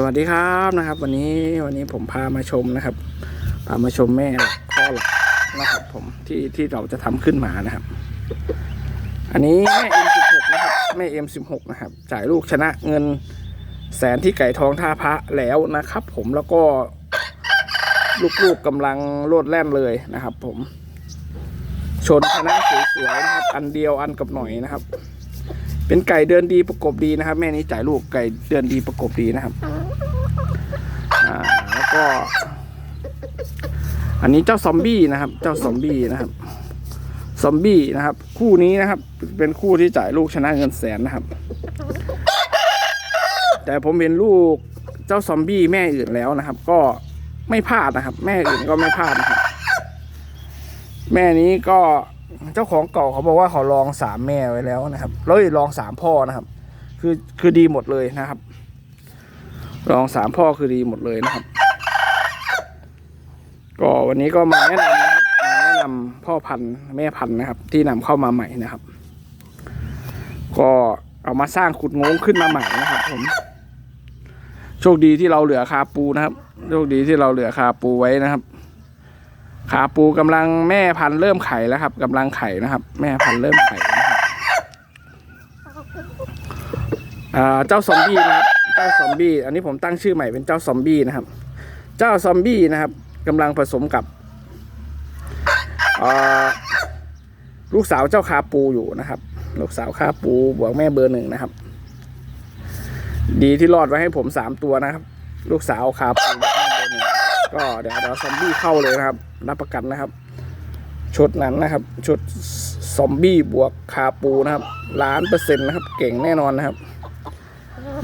สวัสดีครับนะครับ วันนี้วันนี้ผมพามาชมนะครับ พามาชมแม่ข้อหลักนะครับ ผมที่ที่เราจะทำขึ้นมานะครับ อันนี้แม่ M16 นะครับแม่ M16 นะครับ จ่ายลูกชนะเงินแสนที่ไก่ทองท่าพระแล้วนะครับ ผมแล้วก็ลูกๆกำลังโลดแล่นเลยนะครับ ผม ชนชนะสวยๆนะครับ อันเดียวอันกับหน่อยนะครับ เป็นไก่เดินดีประกบดีนะครับ แม่นี้จ่ายลูกไก่เดินดีประกบดีนะครับอ่าแล้วก็ อันนี้เจ้าซอมบี้นะครับ เจ้าซอมบี้นะครับซอมบี้นะครับ คู่นี้นะครับ เป็นคู่ที่จ่ายลูกชนะเงินแสนนะครับ แต่ผมเห็นลูกเจ้าซอมบี้แม่อื่นแล้วนะครับ ก็ไม่พลาดนะครับ แม่อื่นก็ไม่พลาดนะครับ แม่นี้ก็ เจ้าของเก่าเขาบอกว่าเขาลองสามแม่ไว้แล้วนะครับแล้วลองสามพ่อนะครับ คือคือดีหมดเลยนะครับ ลองสามพ่อคือดีหมดเลยนะครับ ก็วันนี้ก็มาแนะนำนะครับมาแนะนำพ่อพันธุ์แม่พันธุ์นะครับ ที่นำเข้ามาใหม่นะครับ ก็เอามาสร้างขุดงงขึ้นมาใหม่นะครับ ผม โชคดีที่เราเหลือคาปูนะครับ โชคดีที่เราเหลือคาปูไว้นะครับ ขาปูกำลังแม่พันธุ์เริ่มไข่แล้วครับกำลังไข่นะครับ แม่พันธุ์เริ่มไข่นะครับเจ้าซอมบี้นะครับ เจ้าซอมบี้ อันนี้ผมตั้งชื่อใหม่เป็นเจ้าซอมบี้นะครับ เจ้าซอมบี้นะครับกำลังผสมกับลูกสาวเจ้าคาปูอยู่นะครับ ลูกสาวคาปูบวกแม่เบอร์หนึ่งนะครับ ดีที่รอดไว้ให้ผมสามตัวนะครับ ลูกสาวคาปู ก็เดี๋ยวเดี๋ยวซอมบี้เข้าเลยนะครับ รับประกันนะครับ ชุดนั้นนะครับ ชุดซอมบี้บวกคาปูนะครับล้านเปอร์เซ็นต์นะครับ เก่งแน่นอนนะครับ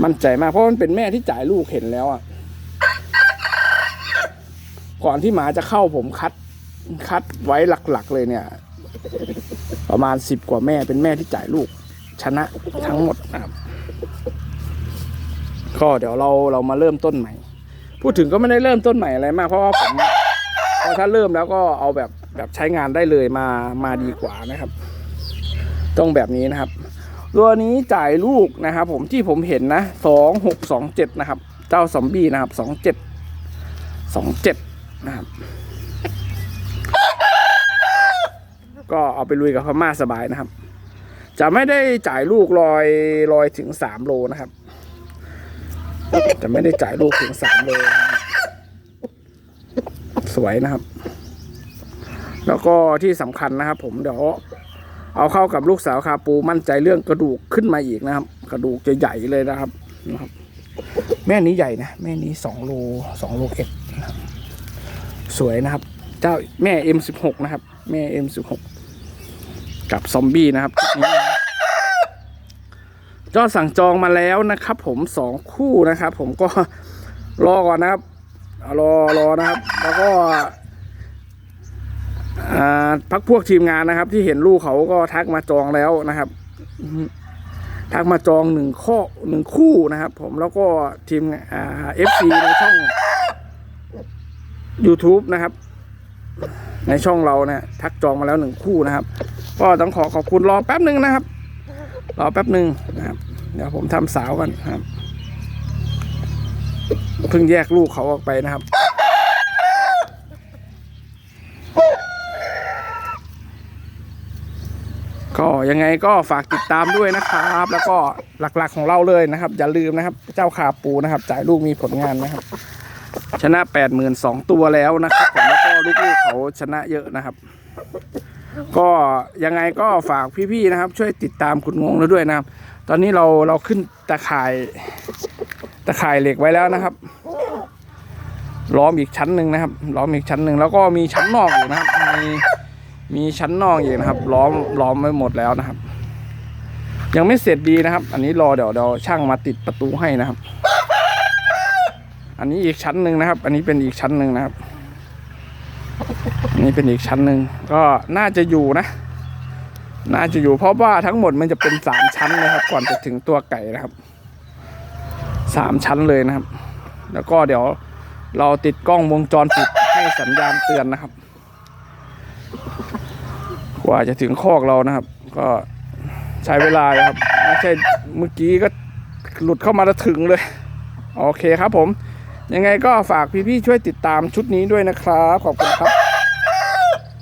มั่นใจมากเพราะมันเป็นแม่ที่จ่ายลูกเห็นแล้วอะก่อนที่หมาจะเข้าผมคัดคัดไว้หลักๆเลยเนี่ย ประมาณสิบกว่าแม่เป็นแม่ที่จ่ายลูก ชนะทั้งหมดนะครับ ก็เดี๋ยวเราเรามาเริ่มต้นใหม่ พูดถึงก็ไม่ได้เริ่มต้นใหม่อะไรมาก เพราะว่าผมเพราะถ้าเริ่มแล้วก็เอาแบบแบบใช้งานได้เลยมามาดีกว่านะครับ ต้องแบบนี้นะครับ ตัวนี้จ่ายลูกนะครับ ผมที่ผมเห็นนะสองหกสองเจ็ดนะครับ เจ้าซอมบี้นะครับสองเจ็ดสองเจ็ดนะครับก็เอาไปลุยกับพม่าสบายนะครับ จะไม่ได้จ่ายลูกลอยลอยถึงสามโลนะครับ จะไม่ได้จ่ายลูกถึงสามโลนะครับสวยนะครับ แล้วก็ที่สำคัญนะครับ ผมเดี๋ยวเอาเข้ากับลูกสาวคาปูมั่นใจเรื่องกระดูกขึ้นมาอีกนะครับ กระดูกจะใหญ่เลยนะครับนะครับ แม่นี้ใหญ่นะแม่นี้สองโลสองโลเอ็ดสวยนะครับ เจ้าแม่เอ็มสิบหกนะครับ แม่เอ็มสิบหกกับซอมบี้นะครับ ชุดสั่งจองมาแล้วนะครับ ผมสองคู่นะครับ ผมก็รอก่อนนะครับรอรอนะครับ แล้วก็พักพวกทีมงานนะครับ ที่เห็นลูกเขาก็ทักมาจองแล้วนะครับทักมาจองหนึ่งข้อหนึ่งคู่นะครับ ผมแล้วก็ทีมเอฟซีในช่อง YouTube นะครับ ในช่องเราเนี่ยทักจองมาแล้วหนึ่งคู่นะครับ ก็ต้องขอขอบคุณรอแป๊บหนึ่งนะครับ รอแป๊บหนึ่งนะครับ เดี๋ยวผมทำสาวกันครับเพิ่งแยกลูกเขาออกไปนะครับ ก็ยังไงก็ฝากติดตามด้วยนะครับ แล้วก็หลักๆของเราเลยนะครับ อย่าลืมนะครับ เจ้าขาปูนะครับ จ่ายลูกมีผลงานนะครับ ชนะแปดหมื่นสองตัวแล้วนะครับผมแล้วก็ลูกๆเขาชนะเยอะนะครับ ก็ยังไงก็ฝากพี่ๆนะครับ ช่วยติดตามคุณงงเราด้วยนะครับ ตอนนี้เราเราขึ้นตะข่ายตะข่ายเหล็กไว้แล้วนะครับล้อมอีกชั้นหนึ่งนะครับล้อมอีกชั้นหนึ่งแล้วก็มีชั้นนอกอยู่นะครับมีมีชั้นนอกอยู่นะครับล้อมล้อมไว้หมดแล้วนะครับ ยังไม่เสร็จดีนะครับ อันนี้รอเดี๋ยวเดี๋ยวช่างมาติดประตูให้นะครับ อันนี้อีกชั้นหนึ่งนะครับ อันนี้เป็นอีกชั้นหนึ่งนะครับ นี้เป็นอีกชั้นหนึ่งก็น่าจะอยู่นะ น่าจะอยู่เพราะว่าทั้งหมดมันจะเป็นสามชั้นนะครับ ก่อนจะถึงตัวไก่นะครับสามชั้นเลยนะครับ แล้วก็เดี๋ยวเราติดกล้องวงจรปิดให้สัญญาณเตือนนะครับ กว่าจะถึงคอกเรานะครับ ก็ใช้เวลานะครับไม่ใช่เมื่อกี้ก็หลุดเข้ามาแล้วถึงเลย โอเคครับผม ยังไงก็ฝากพี่ๆช่วยติดตามชุดนี้ด้วยนะครับ ขอบคุณครับ